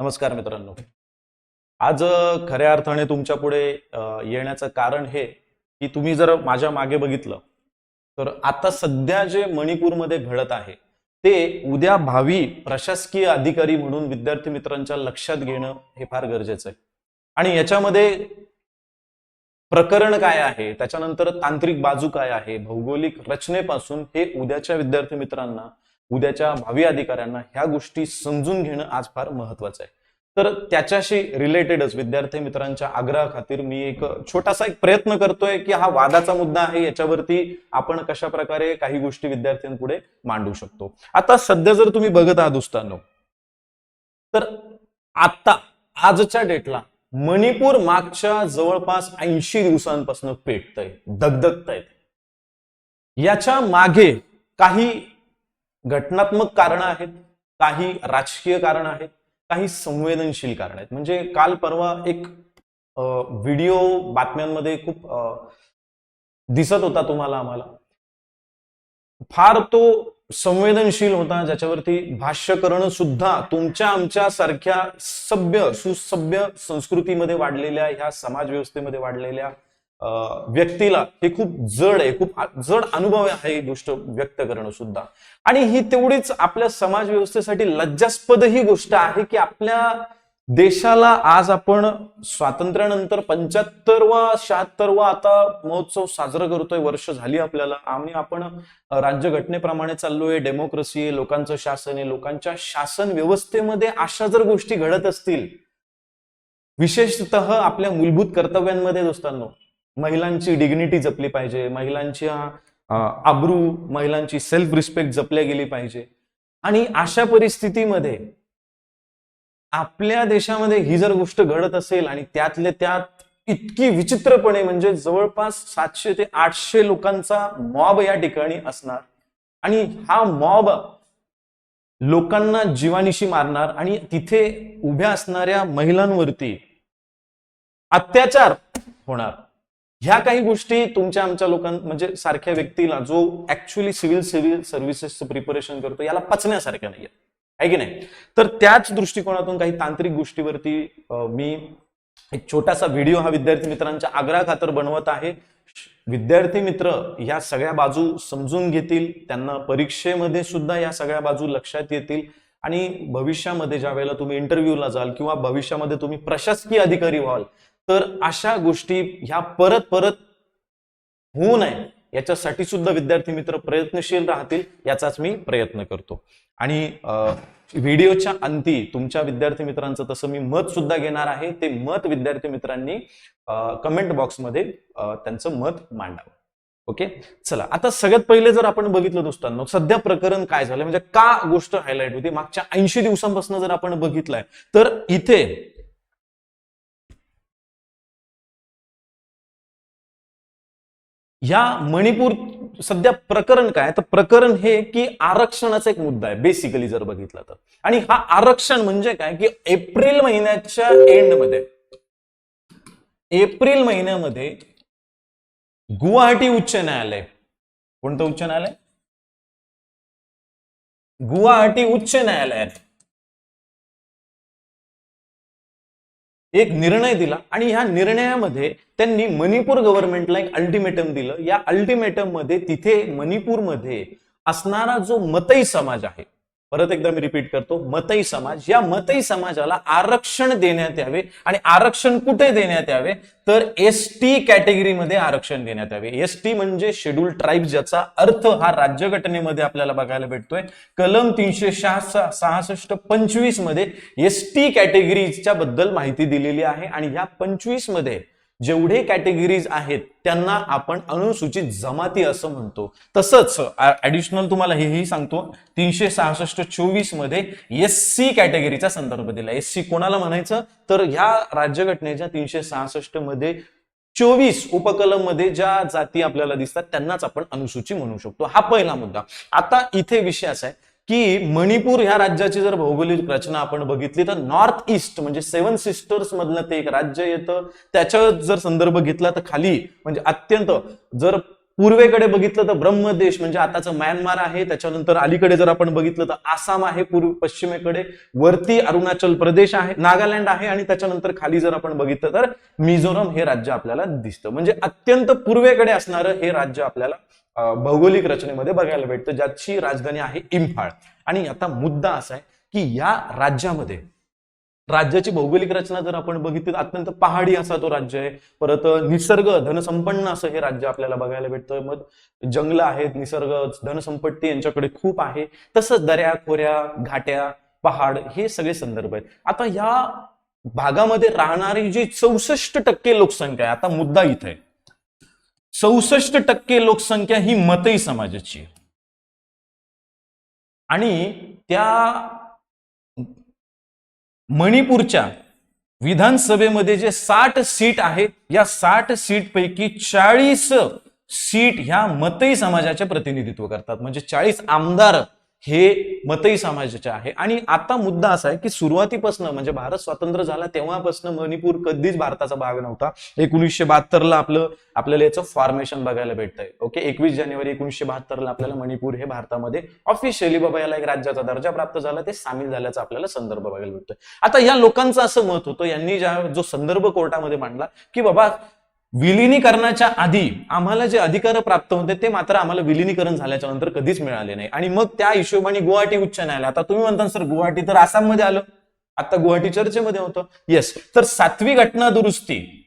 नमस्कार मित्रांनो. आज खऱ्या अर्थाने तुमच्यापुढे येण्याचं कारण हे की तुम्ही जर माझ्या मागे बघितलं तर आता सध्या जे मणिपूरमध्ये घडत आहे ते उद्या भावी प्रशासकीय अधिकारी म्हणून विद्यार्थी मित्रांच्या लक्षात घेणं हे फार गरजेचं आहे. आणि याच्यामध्ये प्रकरण काय आहे त्याच्यानंतर तांत्रिक बाजू काय आहे भौगोलिक रचनेपासून हे उद्याच्या विद्यार्थी मित्रांना उद्याच्या भावी अधिकाऱ्यांना ह्या गोष्टी समजून घेणं आज फार महत्वाचं आहे. तर त्याच्याशी रिलेटेडच विद्यार्थी मित्रांच्या आग्रहाखातीर मी एक छोटासा एक प्रयत्न करतोय की हा वादाचा मुद्दा आहे याच्यावरती आपण कशा प्रकारे काही गोष्टी विद्यार्थ्यांपुढे मांडू शकतो. आता सध्या जर तुम्ही बघत आहात दुस्तांनो तर आता आजच्या डेटला मणिपूर मागच्या जवळपास ऐंशी दिवसांपासून पेटतंय आहेत याच्या मागे काही घटनात्मक कारण आहेत काही राजकीय कारण आहेत काही संवेदनशील कारण आहेत. म्हणजे काल परवा एक व्हिडिओ बातम्यांमध्ये खूप दिसत होता तुम्हाला आम्हाला. फार तो संवेदनशील होता ज्याच्यावरती भाष्य करणं सुद्धा तुमच्या आमच्या सारख्या सभ्य सुसभ्य संस्कृतीमध्ये वाढलेल्या ह्या समाज व्यवस्थेमध्ये वाढलेल्या व्यक्तीला हे खूप जड आहे खूप जड अनुभव आहे ही गोष्ट व्यक्त करणं सुद्धा. आणि ही तेवढीच आपल्या समाज व्यवस्थेसाठी लज्जास्पद ही गोष्ट आहे की आपल्या देशाला आज आपण स्वातंत्र्यानंतर पंच्याहत्तरवा शहात्तरवा आता महोत्सव साजरा करतोय वर्ष झाली आपल्याला. आणि आपण राज्यघटनेप्रमाणे चाललोय डेमोक्रेसी आहे लोकांचं शासन आहे लोकांच्या शासन व्यवस्थेमध्ये अशा जर गोष्टी घडत असतील विशेषतः आपल्या मूलभूत कर्तव्यांमध्ये दोस्तांनो महिलांची डिग्निटी जपली पाहिजे महिलांच्या अं, आब्रू महिलांची सेल्फ रिस्पेक्ट जपल्या गेली पाहिजे. आणि अशा परिस्थितीमध्ये आपल्या देशामध्ये ही जर गोष्ट घडत असेल आणि त्यातले त्यात इतकी विचित्रपणे म्हणजे जवळपास सातशे ते आठशे लोकांचा मॉब या ठिकाणी असणार. आणि हा मॉब लोकांना जीवानिशी मारणार आणि तिथे उभ्या असणाऱ्या महिलांवरती अत्याचार होणार. ह्या काही गोष्टी तुमच्या आमच्या लोकां म्हणजे सारख्या व्यक्तीला जो ऍक्च्युली सिव्हिल सिव्हिल सर्व्हिसेसचं प्रिपरेशन करतो याला पचण्यासारख्या नाही आहे की नाही? तर त्याच दृष्टिकोनातून काही तांत्रिक गोष्टीवरती मी एक छोटासा व्हिडिओ हा विद्यार्थी मित्रांच्या आग्रहाखातर बनवत आहे. विद्यार्थी मित्र ह्या सगळ्या बाजू समजून घेतील. त्यांना परीक्षेमध्ये सुद्धा या सगळ्या बाजू लक्षात येतील. आणि भविष्यामध्ये ज्या वेळेला तुम्ही इंटरव्ह्यूला जाल किंवा भविष्यामध्ये तुम्ही प्रशासकीय अधिकारी व्हाल तर अशा गोष्टी ह्या परत परत होऊ नये. याच्यासाठी सुद्धा विद्यार्थी मित्र प्रयत्नशील राहतील याचाच मी प्रयत्न करतो. आणि व्हिडिओच्या अंती तुमच्या विद्यार्थी मित्रांचं तसं मी मत सुद्धा घेणार आहे. ते मत विद्यार्थी मित्रांनी कमेंट बॉक्समध्ये त्यांचं मत मांडावं. ओके? चला आता सगळ्यात पहिले जर आपण बघितलं दोस्तांनो सध्या प्रकरण काय झालं म्हणजे का गोष्ट हायलाइट होती? मागच्या ऐंशी दिवसांपासून जर आपण बघितलंय तर इथे ह्या मणिपूर सध्या प्रकरण काय तर प्रकरण हे की आरक्षणाचा एक मुद्दा आहे बेसिकली जर बघितलं तर. आणि हा आरक्षण म्हणजे काय? की एप्रिल महिन्याच्या एंडमध्ये एप्रिल महिन्यामध्ये गुवाहाटी उच्च न्यायालय कोणतं उच्च न्यायालय? गुवाहाटी उच्च न्यायालयाने एक निर्णय दिला आणि ह्या निर्णयामध्ये त्यांनी मणिपूर गव्हर्नमेंटला एक अल्टिमेटम दिलं. या अल्टिमेटममध्ये तिथे मणिपूरमध्ये असणारा जो मतई समाज आहे परत एकदा मी रिपीट करतो मतई समाज. या मतई समाजाला आरक्षण देण्यात यावे आणि आरक्षण कुठे देण्यात यावे? तर एस टी कॅटेगरीमध्ये आरक्षण देण्यात यावे. एस टी म्हणजे शेड्यूल ट्राईब ज्याचा अर्थ हा राज्यघटनेमध्ये आपल्याला बघायला भेटतोय. कलम तीनशे सहासष्ट पंचवीसमध्ये एस टी कॅटेगरीच्या बद्दल माहिती दिलेली आहे आणि ह्या पंचवीसमध्ये जेवढे कॅटेगरीज आहेत त्यांना आपण अनुसूचित जमाती असं म्हणतो. तसंच ऍडिशनल तुम्हाला हेही सांगतो तीनशे सहासष्ट चोवीसमध्ये एस सी कॅटेगरीचा संदर्भ दिला. एस सी कोणाला म्हणायचं? तर ह्या राज्यघटनेच्या तीनशे सहासष्टमध्ये चोवीस उपकलममध्ये ज्या जाती आपल्याला दिसतात त्यांनाच आपण अनुसूची म्हणू शकतो. हा पहिला मुद्दा. आता इथे विषय असा आहे. की मणिपूर ह्या राज्याची जर भौगोलिक रचना आपण बघितली तर नॉर्थ ईस्ट म्हणजे सेवन सिस्टर्स मधलं ते एक राज्य येतं. त्याच्या जर संदर्भ घेतला तर खाली म्हणजे अत्यंत जर पूर्वेकडे बघितलं तर ब्रह्मदेश म्हणजे आताचं म्यानमार आहे त्याच्यानंतर अलीकडे जर आपण बघितलं तर आसाम आहे पूर्व पश्चिमेकडे. वरती अरुणाचल प्रदेश आहे नागालँड आहे आणि त्याच्यानंतर खाली जर आपण बघितलं तर मिझोरम हे राज्य आपल्याला दिसतं. म्हणजे अत्यंत पूर्वेकडे असणारं हे राज्य आपल्याला भौगोलिक रचनेमध्ये बघायला भेटतं ज्याची राजधानी आहे इम्फाळ आणि आता मुद्दा असा आहे की या राज्यामध्ये राज्याची भौगोलिक रचना जर आपण बघितली तर अत्यंत पहाडी असा तो राज्य आहे. परत निसर्ग धनसंपन्न असं हे राज्य आपल्याला बघायला भेटतं. मग जंगल आहेत निसर्ग धनसंपत्ती यांच्याकडे खूप आहे. तसंच दऱ्या खोऱ्या घाट्या पहाड हे सगळे संदर्भ आहेत. आता या भागामध्ये राहणारी जी चौसष्ट टक्के लोकसंख्या आहे आता मुद्दा इथे आहे. चौसष्ट टक्के लोकसंख्या ही मतई समाजाची आहे. आणि त्या मणिपूरच्या विधानसभेमध्ये जे साठ सीट आहेत या साठ सीट पैकी चाळीस सीट ह्या मतई समाजाचे प्रतिनिधित्व करतात. म्हणजे चाळीस आमदार हे मतई समाजाचे आहे. आणि आता मुद्दा असा आहे की सुरुवातीपासून म्हणजे भारत स्वातंत्र्य झाला तेव्हापासून मणिपूर कधीच भारताचा भाग नव्हता. एकोणीसशे बहात्तरला आपलं आपल्याला याचं फॉर्मेशन बघायला भेटतंय. ओके एकवीस जानेवारी एकोणीसशे बहात्तरला आपल्याला मणिपूर हे भारतामध्ये ऑफिशियली बाबा याला एक राज्याचा दर्जा प्राप्त झाला. ते सामील झाल्याचा आपल्याला संदर्भ बघायला भेटतोय. आता या लोकांचं असं मत होतं यांनी ज्या जो संदर्भ कोर्टामध्ये मांडला की बाबा विलिनीकरणाच्या आधी आम्हाला जे अधिकार प्राप्त होते ते मात्र आम्हाला विलिनीकरण झाल्याच्यानंतर कधीच मिळाले नाही. आणि मग त्या हिशोबाने गुवाहाटी उच्च न्यायालय आता तुम्ही म्हणता सर गुवाहाटी तर आसाममध्ये आलं. आता गुवाहाटी चर्चेमध्ये होतं. येस तर सातवी घटना दुरुस्ती.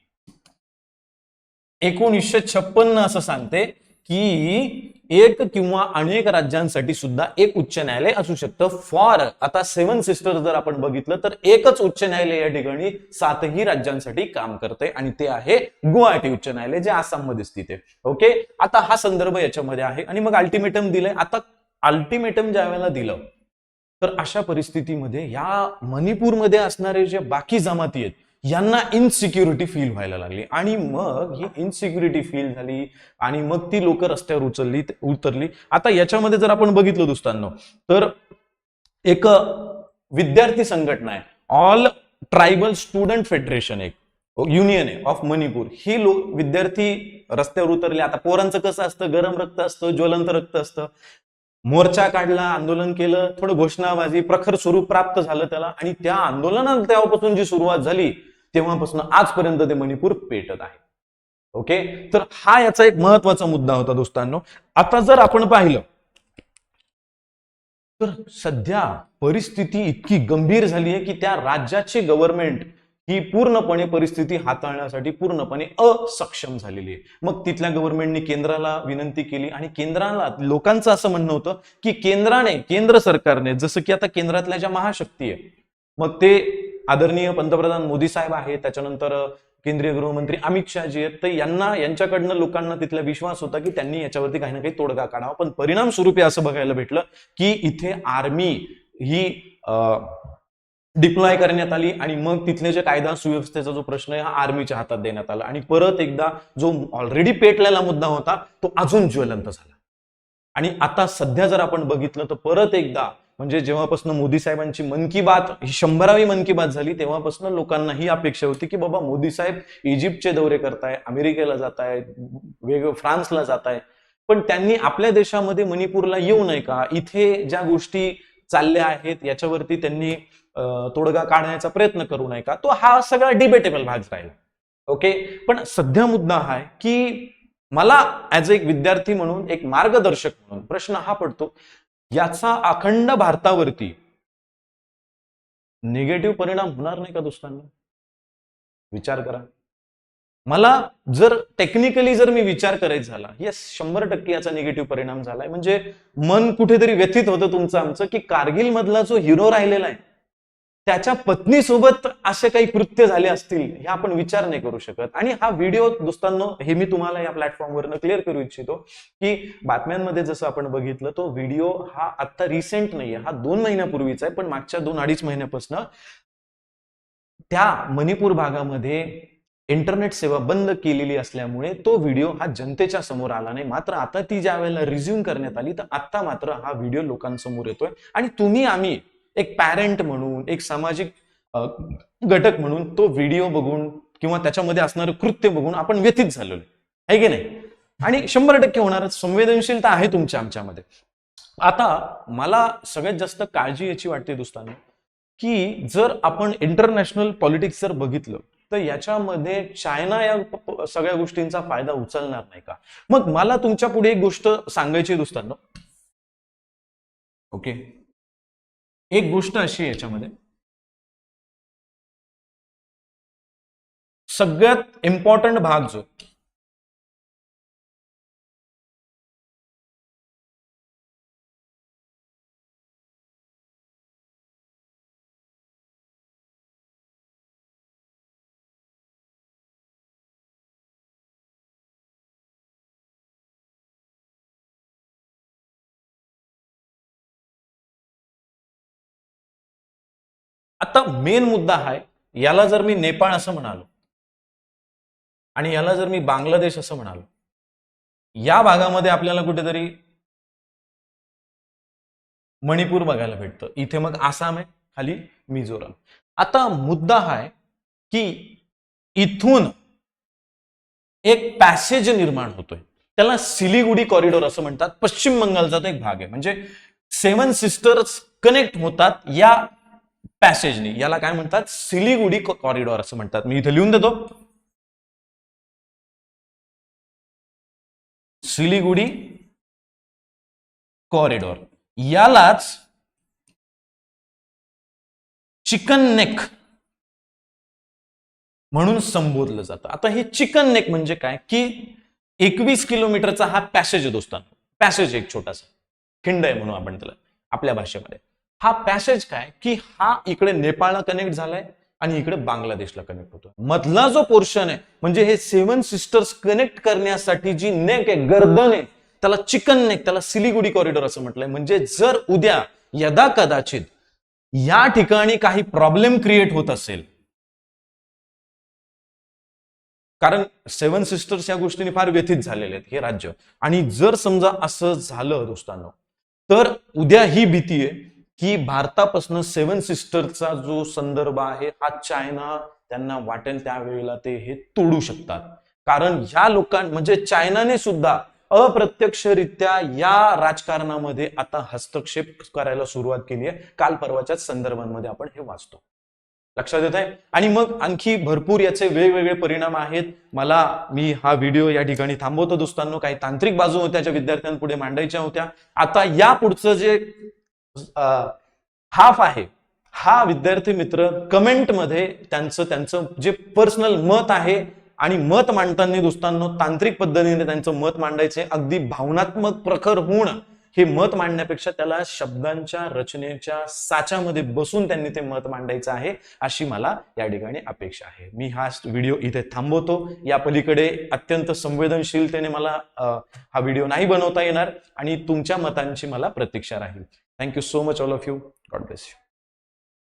एकोणीसशे छप्पन्न असं सांगते की एक किंवा अनेक राज्यांसाठी सुद्धा एक उच्च न्यायालय असू शकतं. फॉर. आता सेव्हन सिस्टर जर आपण बघितलं तर एकच उच्च न्यायालय या ठिकाणी सातही राज्यांसाठी काम करते आणि ते आहे गुवाहाटी उच्च न्यायालय जे आसाममध्ये स्थित आहे. ओके आता हा संदर्भ याच्यामध्ये आहे आणि मग अल्टिमेटम दिलंय. आता अल्टिमेटम ज्या वेळेला दिलं तर अशा परिस्थितीमध्ये या मणिपूरमध्ये असणारे जे बाकी जमाती आहेत यांना इनसिक्युरिटी फील व्हायला लागली. आणि मग ही इनसिक्युरिटी फील झाली आणि मग ती लोक रस्त्यावर उचलली उतरली. आता याच्यामध्ये जर आपण बघितलं दोस्तांनो तर एक विद्यार्थी संघटना आहे. ऑल ट्रायबल स्टुडंट फेडरेशन एक. युनियन आहे ऑफ मणिपूर ही लोक विद्यार्थी रस्त्यावर उतरले. आता पोरांचं कसं असतं? गरम रक्त असतं ज्वलंत रक्त असतं. मोर्चा काढला आंदोलन केलं थोडं घोषणाबाजी प्रखर स्वरूप प्राप्त झालं त्याला. आणि त्या आंदोलनात तेव्हापासून जी सुरुवात झाली तेव्हापासून आजपर्यंत ते मणिपूर पेटत आहे. ओके? तर हा याचा एक महत्त्वाचा मुद्दा होता दोस्तांनो. आता जर आपण पाहिलं तर सध्या परिस्थिती इतकी गंभीर झाली आहे की त्या राज्याची गव्हर्नमेंट ही पूर्णपणे परिस्थिती हाताळण्यासाठी पूर्णपणे असक्षम झालेली आहे. मग तिथल्या गव्हर्नमेंटने केंद्राला विनंती केली आणि केंद्राला लोकांचं असं म्हणणं होतं की केंद्राने केंद्र सरकारने जसं की आता केंद्रातल्या ज्या महाशक्ती आहे मग ते आदरणीय पंतप्रधान मोदी साहेब आहेत त्याच्यानंतर केंद्रीय गृहमंत्री अमित शहाजी आहेत तर यांना यांच्याकडनं लोकांना तिथला विश्वास होता की त्यांनी याच्यावरती काही ना काही तोडगा काढावा. पण परिणाम स्वरूपी असं बघायला भेटलं की इथे आर्मी ही डिप्लॉय करण्यात आली आणि मग तिथले जे कायदा सुव्यवस्थेचा जो प्रश्न आहे हा आर्मीच्या हातात देण्यात आला. आणि परत एकदा जो ऑलरेडी पेटलेला मुद्दा होता तो अजून ज्वलंत झाला. आणि आता सध्या जर आपण बघितलं तर परत एकदा म्हणजे जेव्हापासून मोदी साहेबांची मन की बात ही शंभरावी मन की बात झाली तेव्हापासून लोकांना ही अपेक्षा होती की बाबा मोदी साहेब इजिप्तचे दौरे करताय अमेरिकेला जात आहेत वेग फ्रान्सला जात आहे पण त्यांनी आपल्या देशामध्ये मणिपूरला येऊ नये का? इथे ज्या गोष्टी चालल्या आहेत याच्यावरती त्यांनी तोडगा काढण्याचा प्रयत्न करू नये का? तो हा सगळा डिबेटेबल भाग राहील. ओके? पण सध्या मुद्दा हा आहे की मला ऍज एक विद्यार्थी म्हणून एक मार्गदर्शक म्हणून प्रश्न हा पडतो याचा अखंड भारतावरती निगेटिव्ह परिणाम होणार नाही का दोस्तांना विचार करा. मला जर टेक्निकली जर मी विचार करायचा झाला येस शंभर टक्के याचा निगेटिव्ह परिणाम झालाय. म्हणजे मन कुठेतरी व्यथित होतं तुमचं आमचं की कारगिल मधला जो हिरो राहिलेला आहे त्याच्या पत्नीसोबत असे काही कृत्य झाले असतील हे आपण विचार नाही करू शकत. आणि हा व्हिडिओ दोस्तांनो हे मी तुम्हाला या प्लॅटफॉर्मवरनं क्लिअर करू इच्छितो की बातम्यांमध्ये जसं आपण बघितलं तो व्हिडिओ हा आता रिसेंट नाहीये. हा दोन महिन्यापूर्वीचा आहे पण मागच्या दोन अडीच महिन्यापासून त्या मणिपूर भागामध्ये इंटरनेट सेवा बंद केलेली असल्यामुळे तो व्हिडिओ हा जनतेच्या समोर आला नाही. मात्र आता ती ज्या वेळेला रिझ्यूम करण्यात आली तर आता मात्र हा व्हिडिओ लोकांसमोर येतोय. आणि तुम्ही आम्ही एक पॅरेंट म्हणून एक सामाजिक घटक म्हणून तो व्हिडिओ बघून किंवा त्याच्यामध्ये असणारं कृत्य बघून आपण व्यथित झालेलो. आहे की नाही? आणि शंभर टक्के होणारच संवेदनशीलता आहे तुमच्या आमच्यामध्ये. आता मला सगळ्यात जास्त काळजी याची वाटते दोस्तांनो की जर आपण इंटरनॅशनल पॉलिटिक्स जर बघितलं तर याच्यामध्ये चायना या सगळ्या गोष्टींचा फायदा उचलणार नाही का? मग मला तुमच्यापुढे एक गोष्ट सांगायची आहे दोस्तांनो. ओके? एक गोष्ट अशी याच्यामध्ये. सगळ्यात इम्पॉर्टंट भाग जो आता मेन मुद्दा आहे याला जर मी नेपाळ असं म्हणालो आणि याला जर मी बांगलादेश असं म्हणालो या भागामध्ये आपल्याला कुठेतरी मणिपूर बघायला भेटतं. इथे मग आसाम आहे खाली मिझोराम. आता मुद्दा आहे की इथून एक पॅसेज निर्माण होतोय. त्याला सिलिगुडी कॉरिडॉर असं म्हणतात. पश्चिम बंगालचा तो एक भाग आहे. म्हणजे सेवन सिस्टर्स कनेक्ट होतात या पॅसेजनी याला काय म्हणतात? सिलिगुडी कॉरिडॉर असं म्हणतात. मी इथे लिहून देतो. सिलिगुडी कॉरिडॉर यालाच चिकन नेक म्हणून संबोधलं जातं. आता हे चिकन नेक म्हणजे काय? की एकवीस किलोमीटरचा हा पॅसेज आहे दोस्तांनो. पॅसेज एक छोटासा. खिंड आहे म्हणून आपण त्याला आपल्या भाषेमध्ये. हा पॅसेज काय? की हा इकडे नेपाळला कनेक्ट झालाय आणि इकडे बांगलादेशला कनेक्ट होतो मधला जो पोर्शन आहे म्हणजे हे सेव्हन सिस्टर्स कनेक्ट करण्यासाठी जी नेक आहे गर्दन आहे त्याला चिकन नेक त्याला सिलिगुडी कॉरिडॉर असं म्हटलंय. म्हणजे जर उद्या यदा कदाचित या ठिकाणी काही प्रॉब्लेम क्रिएट होत असेल कारण सेव्हन सिस्टर्स या गोष्टीने फार व्यथित झालेले आहेत हे राज्य. आणि जर समजा असं झालं दोस्तांनो तर उद्या ही भीती आहे की भारतापासून सेवन सिस्टरचा जो संदर्भ आहे हा चायना त्यांना वाटेल त्यावेळेला ते हे तोडू शकतात. कारण ह्या लोकां म्हणजे चायनाने सुद्धा अप्रत्यक्षरित्या या राजकारणामध्ये आता हस्तक्षेप करायला सुरुवात केली आहे. काल परवाच्या संदर्भांमध्ये आपण हे वाचतो. लक्षात येत आहे आणि मग आणखी भरपूर याचे वेगवेगळे परिणाम आहेत. मला मी हा व्हिडिओ या ठिकाणी थांबवतो दोस्तांनो. काही तांत्रिक बाजू होत्या ज्या विद्यार्थ्यांपुढे मांडायच्या होत्या. आता या पुढचं जे हाफ आहे. हा विद्यार्थी मित्र कमेंटमध्ये त्यांचं त्यांचं जे पर्सनल मत आहे आणि मत मांडताना दोस्तांनो तांत्रिक पद्धतीने त्यांचं मत मांडायचे अगदी भावनात्मक प्रखर होऊन हे मत मांडण्यापेक्षा त्याला शब्दांच्या रचनेच्या साच्यामध्ये बसून त्यांनी ते मत मांडायचं आहे अशी मला या ठिकाणी अपेक्षा आहे. मी हा व्हिडिओ इथे थांबवतो. या पलीकडे अत्यंत संवेदनशीलतेने मला हा व्हिडिओ नाही बनवता येणार आणि तुमच्या मतांची मला प्रतीक्षा राहील. Thank you so much all of you. God bless you.